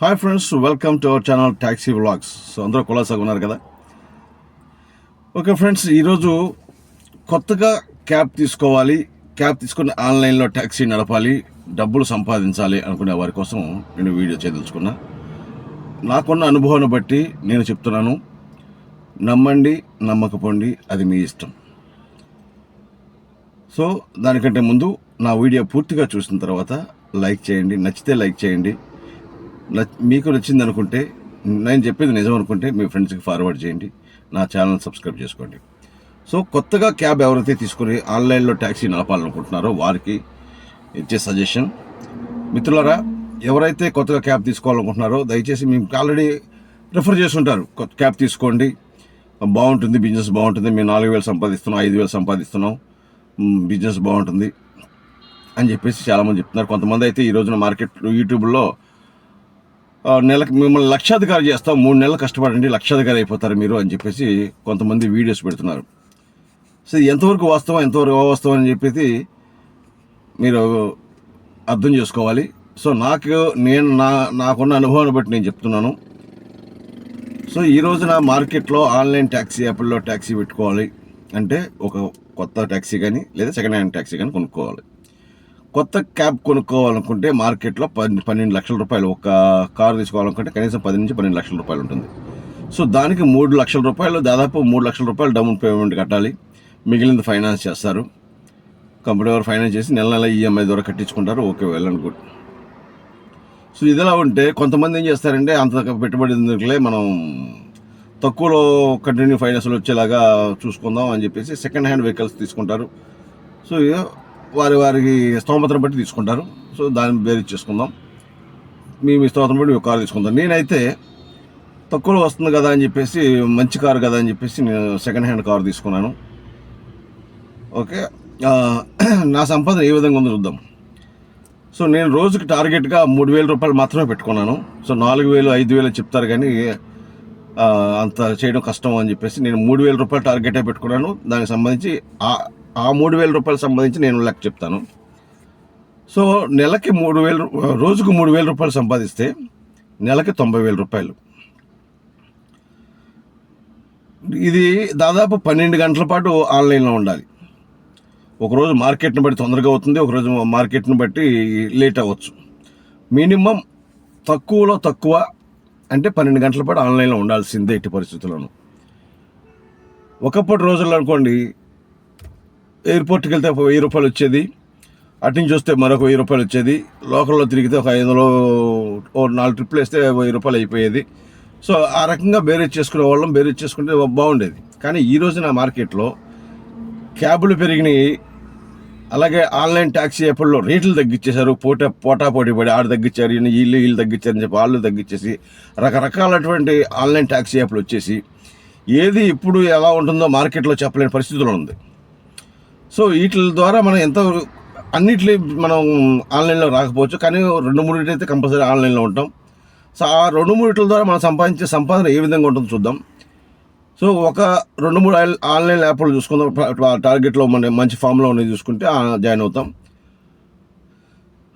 Hi friends welcome to our channel taxi vlogs so అందరూ కులాసాగా ఉన్నారు కదా? ఓకే ఫ్రెండ్స్ ఈరోజు కొత్తగా క్యాబ్ తీసుకోవాలి. క్యాబ్ తీసుకుని ఆన్లైన్లో ట్యాక్సీ నడపాలి. డబ్బులు సంపాదించాలి అనుకునే వారి కోసం నేను వీడియో చేయదలుచుకున్నా. నాకున్న అనుభవాన్ని బట్టి నేను చెప్తున్నాను. నమ్మండి నమ్మకపోండి అది మీ ఇష్టం. సో దానికంటే ముందు నా వీడియో పూర్తిగా చూసిన తర్వాత లైక్ చేయండి. నచ్చితే లైక్ చేయండి. మీకు నచ్చింది అనుకుంటే నేను చెప్పేది నిజం అనుకుంటే మీ ఫ్రెండ్స్కి ఫార్వర్డ్ చేయండి. నా ఛానల్ సబ్స్క్రైబ్ చేసుకోండి. సో కొత్తగా క్యాబ్ ఎవరైతే తీసుకుని ఆన్లైన్లో ట్యాక్సీ నడపాలనుకుంటున్నారో వారికి ఇచ్చే సజెషన్ మిత్రులారా ఎవరైతే కొత్తగా క్యాబ్ తీసుకోవాలనుకుంటున్నారో దయచేసి మేము ఆల్రెడీ రిఫర్ చేస్తుంటారు కొత్త క్యాబ్ తీసుకోండి. బాగుంటుంది బిజినెస్ బాగుంటుంది. మేము నాలుగు వేలు సంపాదిస్తున్నాం ఐదు వేలు సంపాదిస్తున్నాం. బిజినెస్ బాగుంటుంది అని చెప్పేసి చాలామంది చెప్తున్నారు. కొంతమంది అయితే ఈ రోజున మార్కెట్ యూట్యూబ్లో నెలకు మిమ్మల్ని లక్షాధికారి చేస్తాం మూడు నెలలు కష్టపడండి లక్షాధికారి అయిపోతారు మీరు అని చెప్పేసి కొంతమంది వీడియోస్ పెడుతున్నారు. సో ఎంతవరకు వాస్తవం ఎంతవరకు అవాస్తవం అని చెప్పేసి మీరు అర్థం చేసుకోవాలి. సో నాకు నేను నా నాకున్న అనుభవాన్ని బట్టి నేను చెప్తున్నాను. సో ఈ రోజున మార్కెట్లో ఆన్లైన్ ట్యాక్సీ యాప్ల్లో ట్యాక్సీ పెట్టుకోవాలి అంటే ఒక కొత్త ట్యాక్సీ కానీ లేదా సెకండ్ హ్యాండ్ ట్యాక్సీ కానీ కొనుక్కోవాలి. కొత్త క్యాబ్ కొనుక్కోవాలనుకుంటే మార్కెట్లో పది పన్నెండు లక్షల రూపాయలు ఒక కారు తీసుకోవాలనుకుంటే కనీసం పది నుంచి పన్నెండు లక్షల రూపాయలు ఉంటుంది. సో దానికి మూడు లక్షల రూపాయలు దాదాపు మూడు లక్షల రూపాయలు డౌన్ పేమెంట్ కట్టాలి. మిగిలింది ఫైనాన్స్ చేస్తారు. కంపెనీ వారు ఫైనాన్స్ చేసి నెల నెల ఈఎంఐ ద్వారా కట్టించుకుంటారు. Okay well and good. So ఇదిలా ఉంటే కొంతమంది ఏం చేస్తారంటే అంత పెట్టుబడి ఎందుకులే మనం తక్కువలో కంటిన్యూ ఫైనాన్స్లో వచ్చేలాగా చూసుకుందాం అని చెప్పేసి సెకండ్ హ్యాండ్ వెహికల్స్ తీసుకుంటారు. సో వారి వారికి స్తోమతను బట్టి తీసుకుంటారు. సో దాన్ని బేరీ చేసుకుందాం మీ మీ స్తోమతను బట్టి కారు తీసుకుందాం. నేనైతే తక్కువలో వస్తుంది కదా అని చెప్పేసి మంచి కారు కదా అని చెప్పేసి నేను సెకండ్ హ్యాండ్ కారు తీసుకున్నాను. ఓకే? నా సంపాదన ఏ విధంగా ఉందో చూద్దాం. సో నేను రోజుకి టార్గెట్గా మూడు వేల రూపాయలు మాత్రమే పెట్టుకున్నాను. సో నాలుగు వేలు ఐదు వేలు చెప్తారు కానీ అంత చేయడం కష్టం అని చెప్పేసి నేను మూడు వేల రూపాయలు టార్గెటే పెట్టుకున్నాను. దానికి సంబంధించి ఆ మూడు వేల రూపాయలు సంబంధించి నేను లెక్క చెప్తాను. సో నెలకి మూడు వేలు రోజుకు మూడు వేల రూపాయలు సంపాదిస్తే నెలకి తొంభై వేల రూపాయలు. ఇది దాదాపు పన్నెండు గంటల పాటు ఆన్లైన్లో ఉండాలి. ఒకరోజు మార్కెట్ని బట్టి తొందరగా అవుతుంది ఒకరోజు మార్కెట్ని బట్టి లేట్ అవ్వచ్చు. మినిమం తక్కువలో తక్కువ అంటే పన్నెండు గంటల పాటు ఆన్లైన్లో ఉండాల్సిందే ఎట్టి పరిస్థితుల్లోనూ. ఒకప్పటి రోజుల్లో అనుకోండి ఎయిర్పోర్ట్కి వెళ్తే ఒక వెయ్యి రూపాయలు వచ్చేది. అటు నుంచి వస్తే మరొక వెయ్యి రూపాయలు వచ్చేది. లోకల్లో తిరిగితే ఒక ఐదు వందలు ఓ నాలుగు ట్రిప్లు వేస్తే వెయ్యి రూపాయలు అయిపోయేది. సో ఆ రకంగా బేరేజ్ చేసుకునే వాళ్ళం. బేరేజ్ చేసుకుంటే బాగుండేది. కానీ ఈ రోజున మార్కెట్లో క్యాబులు పెరిగినాయి. అలాగే ఆన్లైన్ ట్యాక్సీ యాప్ల్లో రేట్లు తగ్గించేశారు పోటా పోటా పోటీ పడి ఆడు తగ్గించారు ఈయన వీళ్ళు వీళ్ళు తగ్గించారని చెప్పి వాళ్ళు తగ్గించేసి రకరకాలటువంటి ఆన్లైన్ ట్యాక్సీ యాప్లు వచ్చేసి ఏది ఇప్పుడు ఎలా ఉంటుందో మార్కెట్లో చెప్పలేని పరిస్థితుల్లో ఉంది. సో వీటి ద్వారా మనం ఎంత అన్నిటి మనం ఆన్లైన్లో రాకపోవచ్చు కానీ రెండు మూడు అయితే కంపల్సరీ ఆన్లైన్లో ఉంటాం. సో ఆ రెండు మూడిట్ల ద్వారా మనం సంపాదించే సంపాదన ఏ విధంగా ఉంటుందో చూద్దాం. సో ఒక రెండు మూడు ఆన్లైన్ యాప్లు చూసుకుందాం. టార్గెట్లో మన మంచి ఫామ్లో ఉన్నది చూసుకుంటే జాయిన్ అవుతాం.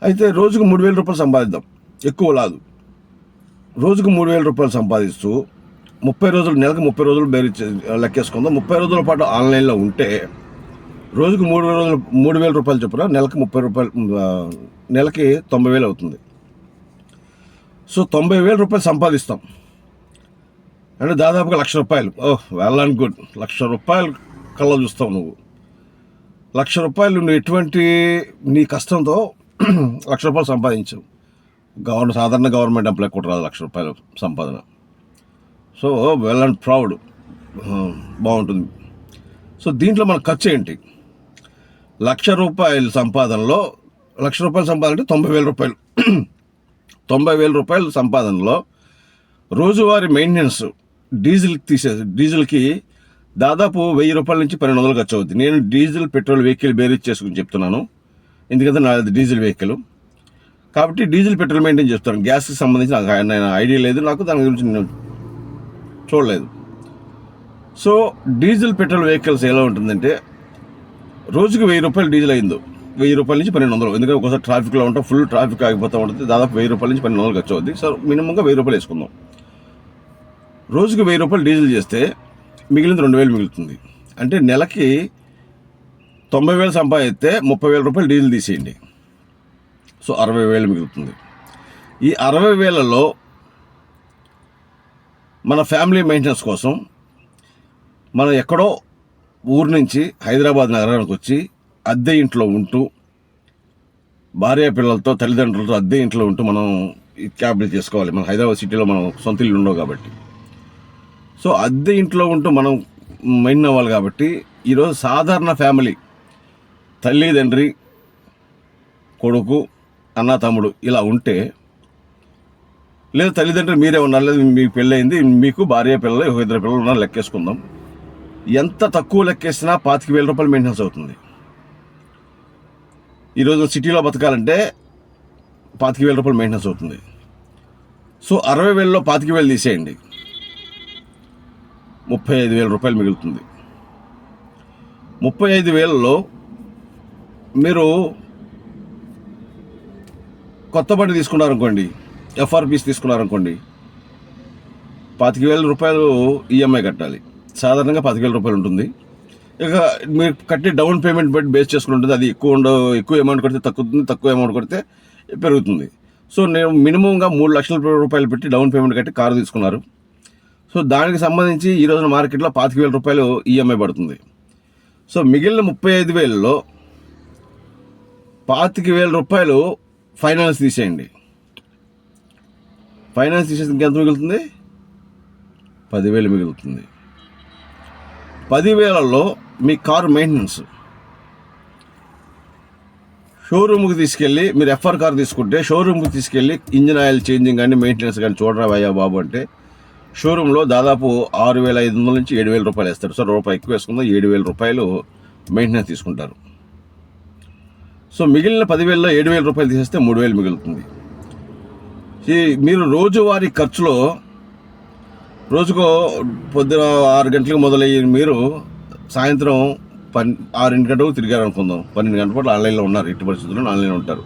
అయితే రోజుకు మూడు వేల రూపాయలు సంపాదిద్దాం. ఎక్కువ లాదు. రోజుకు మూడు వేల రూపాయలు సంపాదిస్తూ ముప్పై రోజులు నెలకు ముప్పై రోజులు బేరీ లెక్కేసుకుందాం. ముప్పై రోజుల పాటు ఆన్లైన్లో ఉంటే రోజుకు మూడు రోజులు మూడు వేల రూపాయలు చొప్పున నెలకు ముప్పై రూపాయలు నెలకి తొంభై వేలు అవుతుంది. సో తొంభై వేల రూపాయలు సంపాదిస్తాం. అంటే దాదాపుగా లక్ష రూపాయలు. Oh well and good. లక్ష రూపాయలు కళ్ళ చూస్తావు నువ్వు. లక్ష రూపాయలు నువ్వు ఎటువంటి నీ కష్టంతో లక్ష రూపాయలు సంపాదించవు. గవర్నమెంట్ సాధారణ గవర్నమెంట్ ఎంప్లాయ్ కూడా రాదు లక్ష రూపాయలు సంపాదన. So well and proud. బాగుంటుంది. సో దీంట్లో మన ఖర్చు ఏంటి? లక్ష రూపాయల సంపాదనలో లక్ష రూపాయల సంపాదన అంటే తొంభై వేల రూపాయలు. తొంభై వేల రూపాయల సంపాదనలో రోజువారీ మెయింటెనెన్స్ డీజిల్ తీసే డీజిల్కి దాదాపు వెయ్యి రూపాయల నుంచి పన్నెండు వందలు ఖర్చు అవుతుంది నేను డీజిల్ పెట్రోల్ వెహికల్ బేరీజ్ చేసుకుని చెప్తున్నాను. ఎందుకంటే నాది డీజిల్ వెహికల్. కాబట్టి డీజిల్ పెట్రోల్ మెయింటైన్ చేస్తాను. గ్యాస్కి సంబంధించి నాకు నేను ఐడియా లేదు. నాకు దాని గురించి నేను చూడలేదు. సో డీజిల్ పెట్రోల్ వెహికల్స్ ఎలా ఉంటుందంటే రోజుకి వెయ్యి రూపాయలు డీజిల్ అయిందో. వెయ్యి రూపాయల నుంచి పన్నెండు వందలు. ఎందుకంటే ఒకసారి ట్రాఫిక్లో ఉంటాం ఫుల్ ట్రాఫిక్ ఆగిపోతూ ఉంటుంది. దాదాపు వెయ్యి రూపాయల నుంచి పన్నెండు వందలు ఖర్చు అవుతుంది సో మినిమంగా వెయ్యి రూపాయలు వేసుకుందాం. రోజుకి వెయ్యి రూపాయలు డీజిల్ చేస్తే మిగిలింది రెండు వేలు మిగులుతుంది. అంటే నెలకి తొంభై వేలు సంపాదిస్తే ముప్పై వేల రూపాయలు డీజిల్ తీసేయండి. సో అరవై వేలు మిగులుతుంది. ఈ అరవై వేలలో మన ఫ్యామిలీ మెయింటెనెన్స్ కోసం మనం ఎక్కడో ఊరు నుంచి హైదరాబాద్ నగరానికి వచ్చి అద్దె ఇంట్లో ఉంటూ భార్య పిల్లలతో తల్లిదండ్రులతో అద్దె ఇంట్లో ఉంటూ మనం ఈ చేసుకోవాలి మన హైదరాబాద్ సిటీలో మనం సొంత ఇల్లు ఉండవు కాబట్టి. సో అద్దె ఇంట్లో ఉంటూ మనం మైండ్ అవ్వాలి కాబట్టి ఈరోజు సాధారణ ఫ్యామిలీ తల్లి తండ్రి కొడుకు అన్న తమ్ముడు ఇలా ఉంటే లేదు తల్లిదండ్రులు మీరే ఉన్నారు లేదు మీకు పెళ్ళయింది మీకు భార్య పిల్లలు ఇద్దరు పిల్లలు ఉన్నారు లెక్కేసుకుందాం. ఎంత తక్కువ లెక్కేసినా పాతిక వేల రూపాయలు మెయింటెనెన్స్ అవుతుంది. ఈరోజు సిటీలో బతకాలంటే పాతిక వేల రూపాయలు మెయింటెనెన్స్ అవుతుంది. సో అరవై వేలలో పాతిక వేలు తీసేయండి. ముప్పై ఐదు వేల రూపాయలు మిగులుతుంది. ముప్పై ఐదు వేలలో మీరు కొత్త బండి తీసుకున్నారనుకోండి ఎఫ్ఆర్పీస్ తీసుకున్నారనుకోండి పాతిక వేల రూపాయలు ఈఎంఐ కట్టాలి. సాధారణంగా పాతిక వేల రూపాయలు ఉంటుంది. ఇక మీరు కట్టే డౌన్ పేమెంట్ బట్టి బేస్ చేసుకుని ఉంటుంది. అది ఎక్కువ ఉండవు ఎక్కువ అమౌంట్ కడితే తగ్గుతుంది తక్కువ అమౌంట్ కడితే పెరుగుతుంది. సో నేను మినిమంగా మూడు లక్షల రూపాయలు పెట్టి డౌన్ పేమెంట్ కట్టి కారు తీసుకున్నారు. సో దానికి సంబంధించి ఈ రోజున మార్కెట్లో పాతిక వేల రూపాయలు ఈఎంఐ పడుతుంది. సో మిగిలిన ముప్పై ఐదు వేలలో పాతిక వేల రూపాయలు ఫైనాన్స్ తీసేయండి. ఫైనాన్స్ తీసేసి ఇంకెంత మిగులుతుంది? పదివేలు మిగులుతుంది. పదివేలలో మీ కారు మెయింటెనెన్స్ షోరూమ్కి తీసుకెళ్ళి మీరు ఎఫ్ఆర్ కార్ తీసుకుంటే షోరూమ్కి తీసుకెళ్ళి ఇంజిన్ ఆయిల్ చేంజింగ్ కానీ మెయింటెనెన్స్ కానీ చూడరా అయ్యా బాబు అంటే షోరూంలో దాదాపు ఆరు వేల ఐదు వందల నుంచి ఏడు వేల రూపాయలు వేస్తారు. సార్ రూపాయి ఎక్కువ వేసుకుందాం ఏడు వేల రూపాయలు మెయింటెనెన్స్ తీసుకుంటారు. సో మిగిలిన పదివేలలో ఏడు వేల రూపాయలు తీసేస్తే మూడు వేలు మిగులుతుంది. ఈ మీరు రోజువారీ ఖర్చులో రోజుకో పొద్దున ఆరు గంటలకు మొదలయ్యి మీరు సాయంత్రం పన్ ఆరింటి గంటలకు తిరిగారు అనుకుందాం పన్నెండు గంటల పాటు ఆన్లైన్లో ఉన్నారు. ఎట్టి పరిస్థితుల్లో ఆన్లైన్లో ఉంటారు.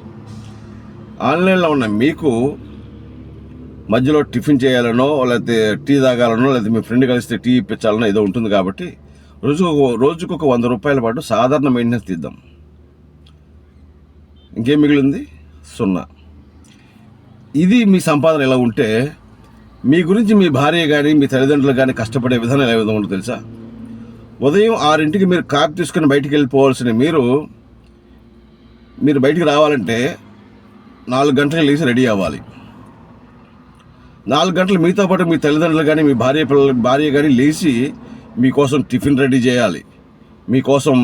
ఆన్లైన్లో ఉన్న మీకు మధ్యలో టిఫిన్ చేయాలనో లేకపోతే టీ తాగాలనో లేకపోతే మీ ఫ్రెండ్ కలిస్తే టీ ఇప్పించాలనో ఏదో ఉంటుంది కాబట్టి రోజుకు రోజుకు ఒక వంద రూపాయల పాటు సాధారణ మెయింటెనెన్స్ తీద్దాం. ఇంకేం మిగిలింది? సున్నా. ఇది మీ సంపాదన ఎలా ఉంటే మీ గురించి మీ భార్య కానీ మీ తల్లిదండ్రులు కానీ కష్టపడే విధానం ఏ విధంగా ఉంటుందో తెలుసా? ఉదయం ఆరింటికి మీరు కార్ తీసుకుని బయటికి వెళ్ళిపోవాల్సిన మీరు మీరు బయటికి రావాలంటే నాలుగు గంటలకు లేచి రెడీ అవ్వాలి. నాలుగు గంటలు మీతో పాటు మీ తల్లిదండ్రులు కానీ మీ భార్య పిల్లలు భార్య కానీ లేచి మీకోసం టిఫిన్ రెడీ చేయాలి. మీకోసం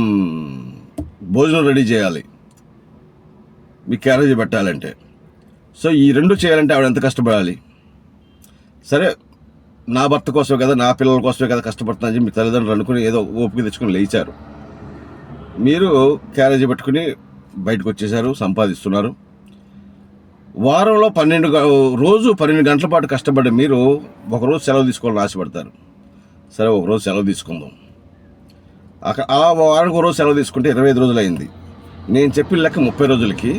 భోజనం రెడీ చేయాలి. మీ క్యారేజీ పెట్టాలంటే. సో ఈ రెండు చేయాలంటే ఆవిడ ఎంత కష్టపడాలి? సరే నా భర్త కోసమే కదా నా పిల్లల కోసమే కదా కష్టపడుతున్నా అని మీ తల్లిదండ్రులు అనుకుని ఏదో ఓపిక తెచ్చుకుని లేచారు. మీరు క్యారేజీ పెట్టుకుని బయటకు వచ్చేసారు సంపాదిస్తున్నారు. వారంలో పన్నెండు రోజు పన్నెండు గంటల పాటు కష్టపడి మీరు ఒకరోజు సెలవు తీసుకోవాలని ఆశపడతారు. సరే ఒకరోజు సెలవు తీసుకుందాం. అక్కడ ఆ వారానికి ఒక రోజు సెలవు తీసుకుంటే ఇరవై ఐదు రోజులు అయింది నేను చెప్పిన లెక్క ముప్పై రోజులకి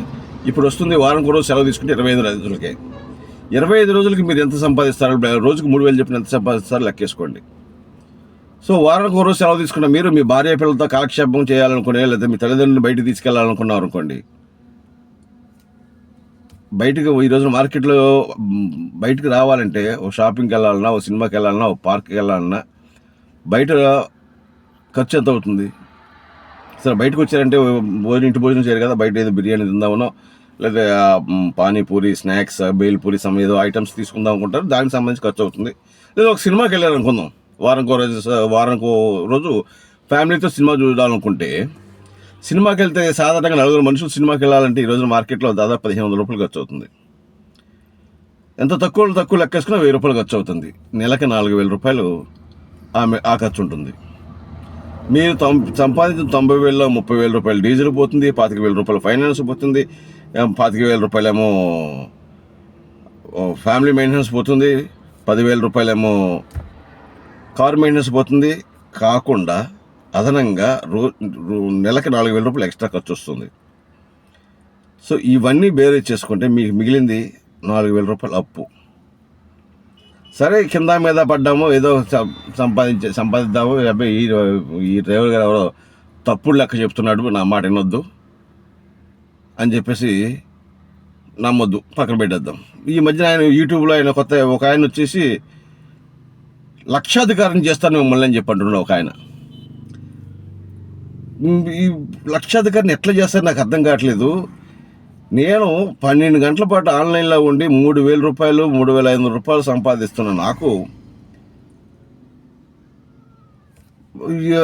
ఇప్పుడు వస్తుంది వారానికి ఒక రోజు సెలవు తీసుకుంటే ఇరవై ఐదు రోజులకే. ఇరవై ఐదు రోజులకి మీరు ఎంత సంపాదిస్తారు? రోజుకు మూడు వేలు చెప్పిన ఎంత సంపాదిస్తారో? లెక్కేసుకోండి. సో వారానికి ఒక రోజు సెలవు తీసుకున్న మీరు మీ భార్య పిల్లలతో కాలక్షేపం చేయాలనుకునే లేదా మీ తల్లిదండ్రులను బయటికి తీసుకెళ్ళాలనుకున్నారు అనుకోండి బయటకు ఈ రోజున మార్కెట్లో బయటకు రావాలంటే ఓ షాపింగ్కి వెళ్ళాలన్నా ఓ సినిమాకి వెళ్ళాలన్నా ఓ పార్క్కి వెళ్ళాలన్నా బయట ఖర్చు ఎంత అవుతుంది? సరే బయటకు వచ్చారంటే భోజనం ఇంటి భోజనం చేయరు కదా బయట ఏదో బిర్యానీ తిందామనో లేదా పానీపూరి స్నాక్స్ బేల్పూరి సమ ఏదో ఐటమ్స్ తీసుకుందాం అనుకుంటారు. దానికి సంబంధించి ఖర్చు అవుతుంది లేదా ఒక సినిమాకి వెళ్ళారనుకుందాం వారంకో రోజు వారంకో రోజు ఫ్యామిలీతో సినిమా చూడాలనుకుంటే సినిమాకి వెళ్తే సాధారణంగా నలుగురు మనుషులు సినిమాకి వెళ్ళాలంటే ఈ రోజున మార్కెట్లో దాదాపు పదిహేను వందల రూపాయలు ఖర్చు అవుతుంది ఎంత తక్కువ తక్కువ లెక్కేసుకున్న వెయ్యి రూపాయలు ఖర్చు అవుతుంది నెలకి నాలుగు వేల రూపాయలు ఆమె ఆ ఖర్చు ఉంటుంది మీరు తొం సంపాదించిన తొంభై వేలలో ముప్పై వేల రూపాయలు డీజిల్ పోతుంది పాతిక వేల రూపాయలు ఫైనాన్స్ పోతుంది ఏమో పాతిక వేల రూపాయలేమో ఫ్యామిలీ మెయింటెనెన్స్ పోతుంది. పదివేల రూపాయలేమో కార్ మెయింటెనెన్స్ పోతుంది. కాకుండా అదనంగా రో నెలకి నాలుగు వేల రూపాయలు ఎక్స్ట్రా ఖర్చు వస్తుంది. సో ఇవన్నీ బేరే చేసుకుంటే మీకు మిగిలింది నాలుగు వేల రూపాయలు అప్పు. సరే కింద మీద పడ్డాము ఏదో సం- సంపాదించే సంపాదిద్దాము అబ్బాయి ఈ ఈ డ్రైవర్ గారు ఎవరో తప్పుడు లెక్క చెప్తున్నాడు నా మాట వినొద్దు. అని చెప్పేసి నమ్మొద్దు. పక్కన పెట్టేద్దాం. ఈ మధ్యన ఆయన యూట్యూబ్లో ఆయన కొత్త ఒక ఆయన వచ్చేసి లక్షాధికారం చేస్తాను మిమ్మల్ని అని చెప్పంటున్నాడు ఒక ఆయన. ఈ లక్షాధికారిని ఎట్లా చేస్తారు నాకు అర్థం కావట్లేదు. నేను పన్నెండు గంటల పాటు ఆన్లైన్లో ఉండి మూడు వేల రూపాయలు మూడు వేల ఐదు వందల రూపాయలు సంపాదిస్తున్న నాకు ఇక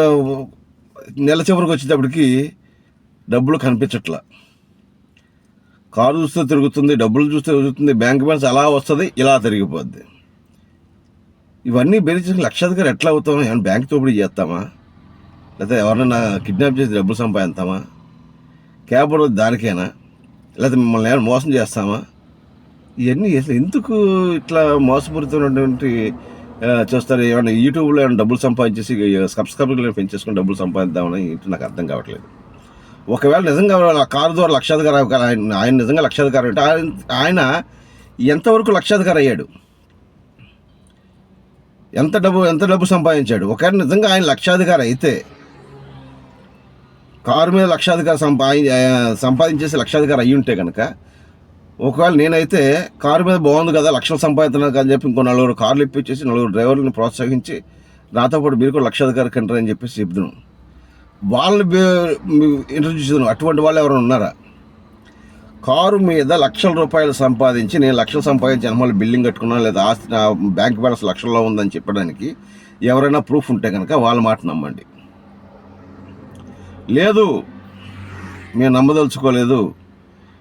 నెల చివరికి వచ్చేటప్పటికి డబ్బులు కనిపించట్లా. కారు చూస్తే తిరుగుతుంది డబ్బులు చూస్తే తిరుగుతుంది బ్యాంక్ బ్యాలెన్స్ అలా వస్తుంది ఇలా తిరిగిపోద్ది. ఇవన్నీ బెరిచి లక్షాధికారి ఎట్లా అవుతామా? ఏమైనా బ్యాంక్ తోపిడీ చేస్తామా? లేకపోతే ఎవరైనా కిడ్నాప్ చేసి డబ్బులు సంపాదిస్తామా? క్యాబ్ దానికైనా దానికేనా? లేకపోతే మిమ్మల్ని ఏమైనా మోసం చేస్తామా? ఇవన్నీ అసలు ఎందుకు ఇట్లా మోసపూరితమైనటువంటి చూస్తారు? ఏమైనా యూట్యూబ్లో ఏమైనా డబ్బులు సంపాదించేసి సబ్స్క్రైబర్లు పెంచేసుకుని డబ్బులు సంపాదిద్దామని ఇంటి నాకు అర్థం కావట్లేదు. ఒకవేళ నిజంగా ఆ కారు ద్వారా లక్షాధికారి ఆయన ఆయన నిజంగా లక్షాధికారి అంటే ఆయన ఆయన ఎంతవరకు లక్షాధికారి అయ్యాడు? ఎంత డబ్బు ఎంత డబ్బు సంపాదించాడు? ఒకవేళ నిజంగా ఆయన లక్షాధికారి అయితే కారు మీద లక్షాధికారి సంపాది సంపాదించేసి లక్షాధికారి అయ్యి ఉంటే కనుక ఒకవేళ నేనైతే కారు మీద బాగుంది కదా లక్షలు సంపాదిస్తున్నాను అని చెప్పి ఇంకో నలుగురు కార్లు ఇప్పించేసి నలుగురు డ్రైవర్లను ప్రోత్సహించి నాతో పాటు మీరు కూడా లక్షాధికారి కంటారని చెప్పేసి చెప్తున్నాను. వాళ్ళని ఇంట్రడ్యూస్ అటువంటి వాళ్ళు ఎవరైనా ఉన్నారా? కారు మీద లక్షల రూపాయలు సంపాదించి నేను లక్షలు సంపాదించి మళ్ళీ బిల్డింగ్ కట్టుకున్నాను లేదా ఆస్తి నా బ్యాంక్ బ్యాలెన్స్ లక్షల్లో ఉందని చెప్పడానికి ఎవరైనా ప్రూఫ్ ఉంటే కనుక వాళ్ళ మాట నమ్మండి. లేదు మేము నమ్మదలుచుకోలేదు.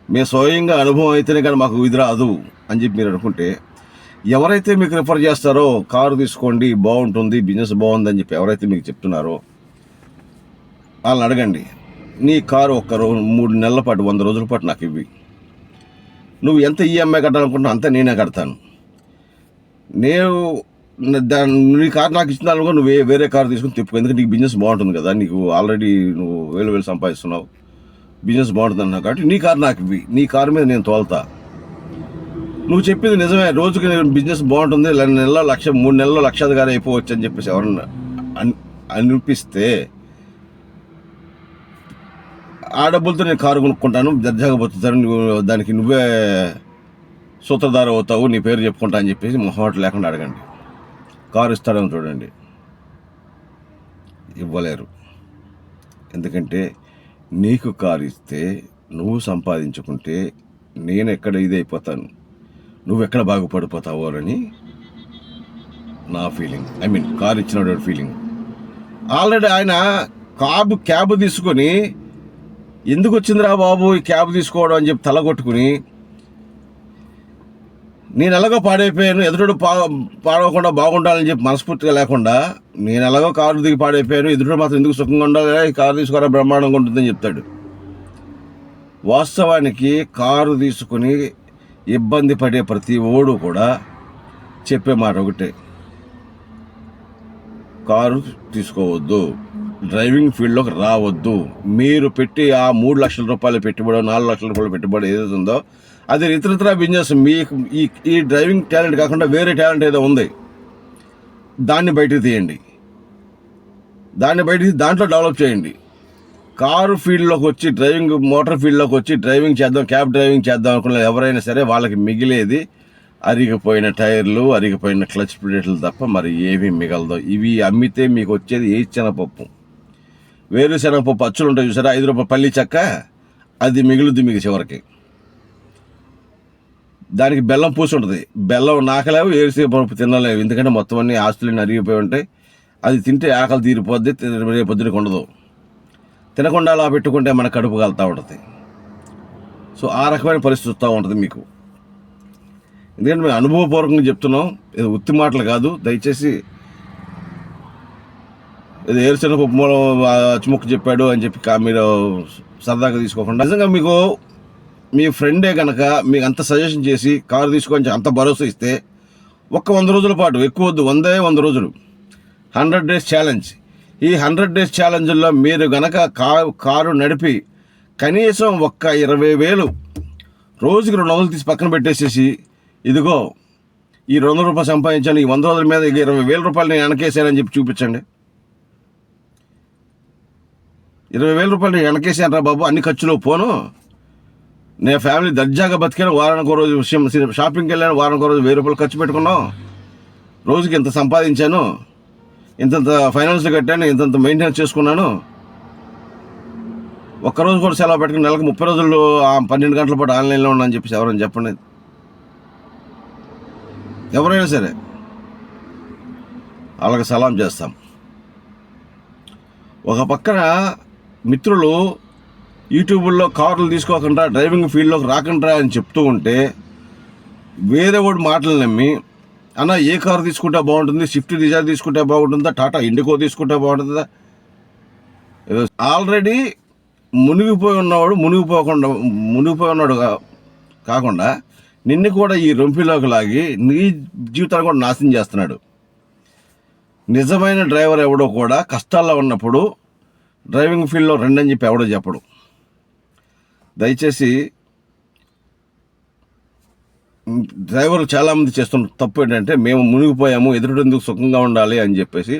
మేము స్వయంగా అనుభవం అయితేనే కానీ మాకు ఇది రాదు అని చెప్పి మీరు అనుకుంటే ఎవరైతే మీకు రిఫర్ చేస్తారో కారు తీసుకోండి బాగుంటుంది బిజినెస్ బాగుంది అని చెప్పి ఎవరైతే మీకు చెప్తున్నారో వాళ్ళని అడగండి. నీ కారు ఒక్క రోజు మూడు నెలల పాటు వంద రోజుల పాటు నాకు ఇవ్వి. నువ్వు ఎంత ఈఎంఐ కట్టాలనుకుంటున్నా అంత నేనే కడతాను. నేను దాని నీ కారు నాకు ఇచ్చిన కూడా నువ్వు వేరే కారు తీసుకుని తిప్పుకో. ఎందుకంటే నీకు బిజినెస్ బాగుంటుంది కదా నీకు ఆల్రెడీ నువ్వు వేలు వేలు సంపాదిస్తున్నావు. బిజినెస్ బాగుంటుంది అన్నావు కాబట్టి నీ కారు నాకు ఇవ్వి. నీ కారు మీద నేను తోలుతా. నువ్వు చెప్పింది నిజమే. రోజుకి నేను బిజినెస్ బాగుంటుంది. నెలలో లక్ష మూడు నెలల్లో లక్షాధికారి అయిపోవచ్చు అని చెప్పేసి ఎవరన్నా అన్- అనిపిస్తే ఆ డబ్బులతో నేను కారు కొనుక్కుంటాను దర్జాగా బతుకుతాను నువ్వు దానికి నువ్వే సూత్రధార అవుతావు నీ పేరు చెప్పుకుంటా అని చెప్పేసి మొహమాట లేకుండా అడగండి. కారు ఇస్తాడని చూడండి. ఇవ్వలేరు. ఎందుకంటే నీకు కారు ఇస్తే నువ్వు సంపాదించుకుంటే నేను ఎక్కడ ఇదైపోతాను? నువ్వు ఎక్కడ బాగుపడిపోతావో అని నా ఫీలింగ్ ఐ మీన్ కారు ఇచ్చిన ఫీలింగ్ ఆల్రెడీ ఆయన కాబు క్యాబ్ తీసుకొని ఎందుకు వచ్చిందిరా బాబు ఈ క్యాబ్ తీసుకోవడం అని చెప్పి తలగొట్టుకుని నేను ఎలాగో పాడైపోయాను ఎదురుడు పా పాడవకుండా బాగుండాలని చెప్పి మనస్ఫూర్తిగా లేకుండా నేను ఎలాగో కారు దిగి పాడైపోయాను ఎదురుడు మాత్రం ఎందుకు సుఖంగా ఉండాలి ఈ కారు తీసుకోరా బ్రహ్మాండంగా ఉంటుందని చెప్తాడు. వాస్తవానికి కారు తీసుకుని ఇబ్బంది పడే ప్రతి ఓడు కూడా చెప్పే మాట ఒకటే. కారు తీసుకోవద్దు. డ్రైవింగ్ ఫీల్డ్లోకి రావద్దు. మీరు పెట్టి ఆ మూడు లక్షల రూపాయలు పెట్టుబడి నాలుగు లక్షల రూపాయలు పెట్టుబడి ఏదైతే ఉందో అది ఇతరత్ర బిజినెస్. మీకు ఈ ఈ డ్రైవింగ్ టాలెంట్ కాకుండా వేరే టాలెంట్ ఏదో ఉంది. దాన్ని బయటకు తీయండి. దాన్ని బయటికి దాంట్లో డెవలప్ చేయండి. కారు ఫీల్డ్లోకి వచ్చి డ్రైవింగ్ మోటార్ ఫీల్డ్లోకి వచ్చి డ్రైవింగ్ చేద్దాం క్యాబ్ డ్రైవింగ్ చేద్దాం అనుకున్న ఎవరైనా సరే వాళ్ళకి మిగిలేది అరిగిపోయిన టైర్లు అరిగిపోయిన క్లచ్ ప్లేట్లు తప్ప మరి ఏమీ మిగలదు. ఇవి అమ్మితే మీకు వచ్చేది ఏ పప్పు వేరుశనగ అచ్చులు ఉంటాయి చూసారా? ఐదు రూపాయల పల్లి చెక్క అది మిగులుద్ది మీకు చివరికి. దానికి బెల్లం పూసి ఉంటుంది బెల్లం నాకలేవు ఏరుశనగపప్పు తినలేవు. ఎందుకంటే మొత్తం అన్ని ఆస్తులన్నీ అరిగిపోయి ఉంటాయి. అది తింటే ఆకలి తీరిపోద్ది తి- రేపు పొద్దునకి ఉండదు తినకుండా అలా పెట్టుకుంటే మన కడుపు కలుతూ ఉంటుంది. సో ఆ రకమైన పరిస్థితి వస్తూ ఉంటుంది మీకు. ఎందుకంటే మేము అనుభవపూర్వకంగా చెప్తున్నాం ఇది ఉత్తి మాటలు కాదు. దయచేసి ఇది ఏరుశనగ పప్పు మూలం చెప్పాడు అని చెప్పి మీరు సరదాగా తీసుకోకుండా. నిజంగా మీకు మీ ఫ్రెండే కనుక మీకు అంత సజెషన్ చేసి కారు తీసుకొని అంత భరోసా ఇస్తే ఒక్క వంద రోజుల పాటు ఎక్కువ వద్దు వందే వంద రోజులు. Hundred days challenge. ఈ హండ్రెడ్ డేస్ ఛాలెంజ్లో మీరు గనక కా కారు నడిపి కనీసం ఒక్క ఇరవై వేలు రోజుకి రెండు వందలు తీసి పక్కన పెట్టేసేసి ఇదిగో ఈ రెండు వందల రూపాయలు సంపాదించాను ఈ వంద రోజుల మీద ఇరవై వేల రూపాయలు నేను వెనకేసానని చెప్పి చూపించండి. ఇరవై వేల రూపాయలు నేను వెనకేసాను రా బాబు అన్ని ఖర్చులు పోను. నేను ఫ్యామిలీ దర్జాగా బతికాను వారానికి ఒక రోజు విషయం షాపింగ్కి వెళ్ళాను వారానికి ఒక రోజు వెయ్యి రూపాయలు ఖర్చు పెట్టుకున్నాం. రోజుకి ఇంత సంపాదించాను ఇంతంత ఫైనాన్స్ కట్టాను ఇంతంత మెయింటెనెన్స్ చేసుకున్నాను. ఒక్కరోజు కూడా సెలవు పెట్టుకుని నెలకు ముప్పై రోజులు పన్నెండు గంటల పాటు ఆన్లైన్లో ఉన్నా అని చెప్పేసి ఎవరైనా చెప్పండి. ఎవరైనా సరే వాళ్ళకి సలాం చేస్తాం. ఒక పక్కన మిత్రులు యూట్యూబ్లో కార్లు తీసుకోకుండా డ్రైవింగ్ ఫీల్డ్లోకి రాకుండా అని చెప్తూ ఉంటే వేరే వాడు మాటలు నమ్మి అన్న ఏ కారు తీసుకుంటే బాగుంటుంది? స్విఫ్ట్ డిజైర్ తీసుకుంటే బాగుంటుందా? టాటా ఇండిగో తీసుకుంటే బాగుంటుందా? ఆల్రెడీ మునిగిపోయి ఉన్నవాడు మునిగిపోకుండా మునిగిపోయి ఉన్నాడు కాకుండా నిన్ను కూడా ఈ రొంపిలోకి లాగి నీ జీవితాన్ని కూడా నాశనం చేస్తున్నాడు. నిజమైన డ్రైవర్ ఎవడో కూడా కష్టాల్లో ఉన్నప్పుడు డ్రైవింగ్ ఫీల్డ్లో రెండని చెప్పి ఎవడో చెప్పడు. దయచేసి డ్రైవర్లు చాలామంది చేస్తున్న తప్పు ఏంటంటే మేము మునిగిపోయాము ఎదురుడెందుకు సుఖంగా ఉండాలి అని చెప్పేసి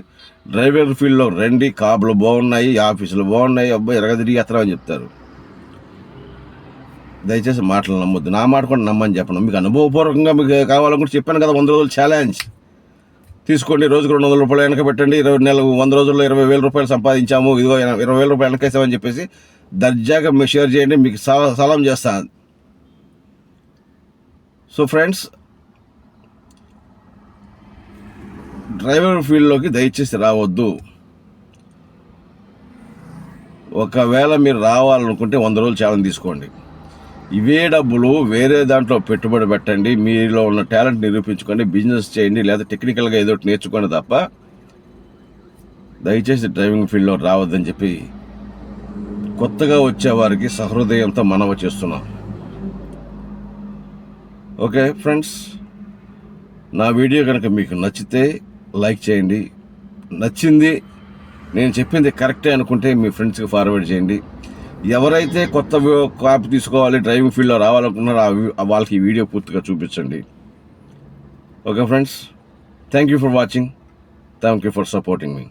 డ్రైవర్ ఫీల్డ్లో రండి కాబులు బాగున్నాయి ఆఫీసులు బాగున్నాయి అబ్బాయి ఎరగదిరిగి ఎత్తరా అని చెప్తారు. దయచేసి మాటలు నమ్మొద్దు. నా మాట కూడా నమ్మని చెప్పను. మీకు అనుభవపూర్వకంగా మీకు కావాలని కూడా చెప్పాను కదా వంద రోజులు ఛాలెంజ్ తీసుకోండి. రోజుకు రెండు వందల రూపాయలు వెనక పెట్టండి. ఇరవై నెలకు వంద రోజుల్లో ఇరవై వేల రూపాయలు సంపాదించాము. ఇదిగో ఇరవై వేల రూపాయలు వెనకేసామని చెప్పేసి దర్జాగా మీకు షేర్ చేయండి. మీకు సల- సలాం చేస్తాను సో ఫ్రెండ్స్ డ్రైవర్ ఫీల్డ్లోకి దయచేసి రావద్దు. ఒకవేళ మీరు రావాలనుకుంటే వంద రోజులు ఛాలెంజ్ తీసుకోండి. ఇవే డబ్బులు వేరే దాంట్లో పెట్టుబడి పెట్టండి మీలో ఉన్న టాలెంట్ నిరూపించుకోండి బిజినెస్ చేయండి లేదా టెక్నికల్గా ఏదో ఒకటి నేర్చుకోండి తప్ప దయచేసి డ్రైవింగ్ ఫీల్డ్లో రావద్దని చెప్పి కొత్తగా వచ్చే వారికి సహృదయంతో మనవ చేస్తున్నాం. ఓకే ఫ్రెండ్స్ నా వీడియో కనుక మీకు నచ్చితే లైక్ చేయండి. నచ్చింది నేను చెప్పింది కరెక్టే అనుకుంటే మీ ఫ్రెండ్స్కి ఫార్వర్డ్ చేయండి. ఎవరైతే కొత్త వి- కాప్ తీసుకోవాలి డ్రైవింగ్ ఫీల్డ్లో రావాలనుకున్నారో వాళ్ళకి ఈ వీడియో పూర్తిగా చూపించండి. Okay friends thank you for watching thank you for supporting me